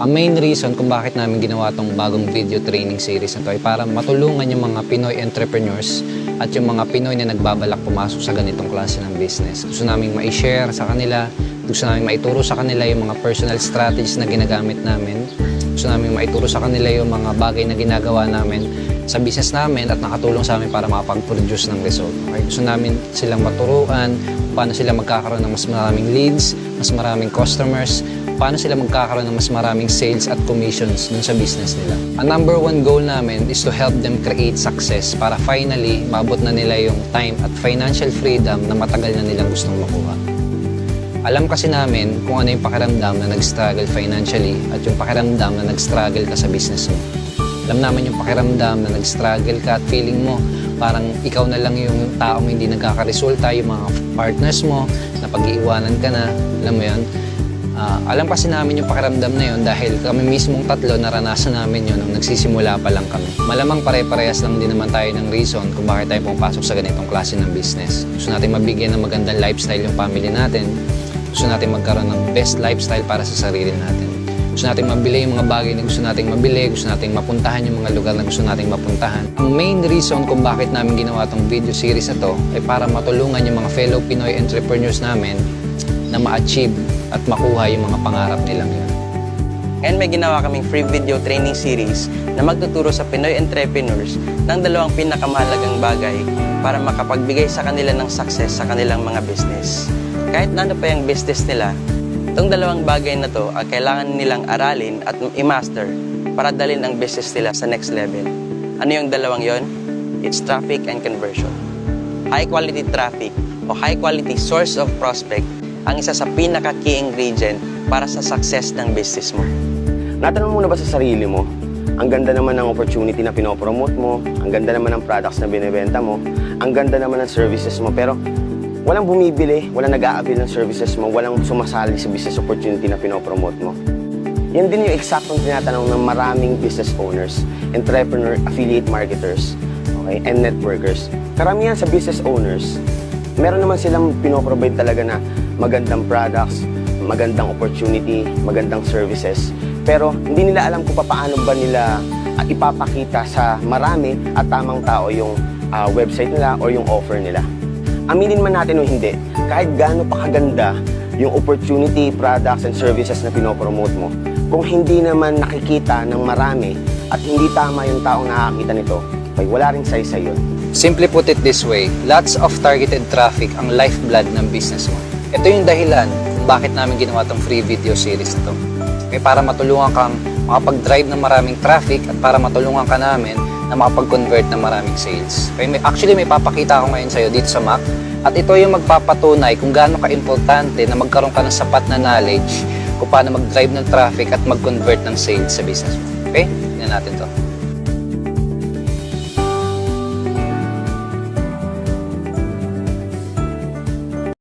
Ang main reason kung bakit namin ginawa tong bagong video training series na to ay para matulungan yung mga Pinoy entrepreneurs at yung mga Pinoy na nagbabalak pumasok sa ganitong klase ng business. Gusto namin ma-share sa kanila, gusto namin maituro sa kanila yung mga personal strategies na ginagamit namin. Gusto namin maituro sa kanila yung mga bagay na ginagawa namin sa business namin at nakatulong sa amin para makapag-produce ng result. Okay? Gusto namin silang maturuan paano sila magkakaroon ng mas maraming leads, mas maraming customers, paano sila magkakaroon ng mas maraming sales at commissions dun sa business nila. Ang number one goal namin is to help them create success para finally maabot na nila yung time at financial freedom na matagal na nilang gustong makuha. Alam kasi namin kung ano yung pakiramdam na nag-struggle financially at yung pakiramdam na nag-struggle ka sa business mo. Alam namin yung pakiramdam na nag-struggle ka at feeling mo parang ikaw na lang yung taong hindi nagkakaresulta, yung mga partners mo, na pag-iiwanan ka na, alam mo yun. Ah, alam kasi namin yung pakiramdam na yun dahil kami mismong tatlo naranasan namin yun nung nagsisimula pa lang kami. Malamang pare-parehas lang din naman tayo ng reason kung bakit tayo pumapasok sa ganitong klase ng business. Gusto natin mabigyan ng magandang lifestyle yung family natin. Gusto natin magkaroon ng best lifestyle para sa sarili natin. Gusto natin mabili yung mga bagay na gusto nating mabili, gusto nating mapuntahan yung mga lugar na gusto nating mapuntahan. Ang main reason kung bakit namin ginawa tong video series na to ay para matulungan yung mga fellow Pinoy entrepreneurs namin na ma-achieve at makuha yung mga pangarap nilang yun. And may ginawa kaming free video training series na magtuturo sa Pinoy entrepreneurs ng dalawang pinakamahalagang bagay para makapagbigay sa kanila ng success sa kanilang mga business. Kahit ano pa yung business nila, itong dalawang bagay na to ang kailangan nilang aralin at i-master para dalhin ang business nila sa next level. Ano yung dalawang yon? It's traffic and conversion. High quality traffic o high quality source of prospect ang isa sa pinaka-key ingredient para sa success ng business mo. Natanong mo na ba sa sarili mo, ang ganda naman ng opportunity na pinopromote mo, ang ganda naman ng products na binibenta mo, ang ganda naman ng services mo, pero walang bumibili, walang nag-a-avail ng services mo, walang sumasali sa business opportunity na pinopromote mo. Yan din yung eksaktong tinatanong ng maraming business owners, entrepreneur, affiliate marketers, okay, and networkers. Karamihan sa business owners, meron naman silang pinoprovide talaga na magandang products, magandang opportunity, magandang services. Pero hindi nila alam kung paano ba nila ah, ipapakita sa marami at tamang tao yung ah, website nila or yung offer nila. Aminin man natin o hindi, kahit gaano pa kaganda yung opportunity, products, and services na pinopromote mo, kung hindi naman nakikita ng marami at hindi tama yung taong nakakita nito, ay wala rin saysay yun. Simply put it this way, lots of targeted traffic ang lifeblood ng business mo. Ito yung dahilan kung bakit namin ginawa tong free video series to. Okay, para matulungan kang makapag-drive ng maraming traffic at para matulungan ka namin na makapag-convert ng maraming sales. Okay, may, actually, may papakita ako ngayon sa'yo dito sa Mac at ito yung magpapatunay kung gaano ka-importante na magkaroon ka ng sapat na knowledge kung paano mag-drive ng traffic at mag-convert ng sales sa business. Okay? Tingnan natin to.